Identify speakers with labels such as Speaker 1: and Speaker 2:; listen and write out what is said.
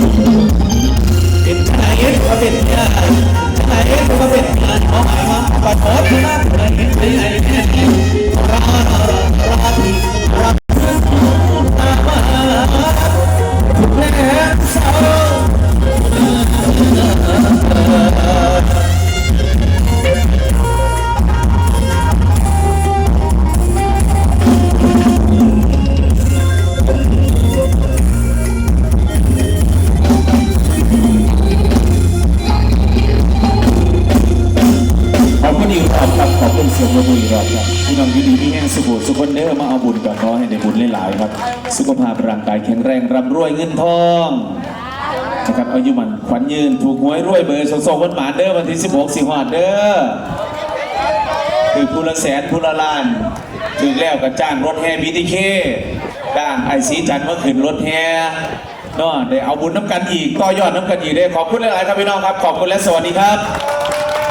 Speaker 1: Thank you. ครับพี่น้องยู่ดีมีแห่งสุขสุขคนเด้อมาเอาบุญกับขอให้ได้บุญหลายๆครับ สุขภาพร่างกายแข็งแรงร่ำรวยเงินทองนะครับอายุมันขวัญยืนถูกหวยรวยเบอร์สองวันหมาเด้อวันที่ 16 สิงหาเด้อคือผู้ละแสนผู้ละล้านถึงแล้วก็จ้างรถแห่บีทีเคจ้างไอซีจันทร์มาขึ้นรถแห่เนาะได้เอาบุญน้ำกันอีกต่อยอดน้ำกันอีกได้ขอบคุณหลายๆครับพี่น้องครับ ขอบคุณและสวัสดีครับ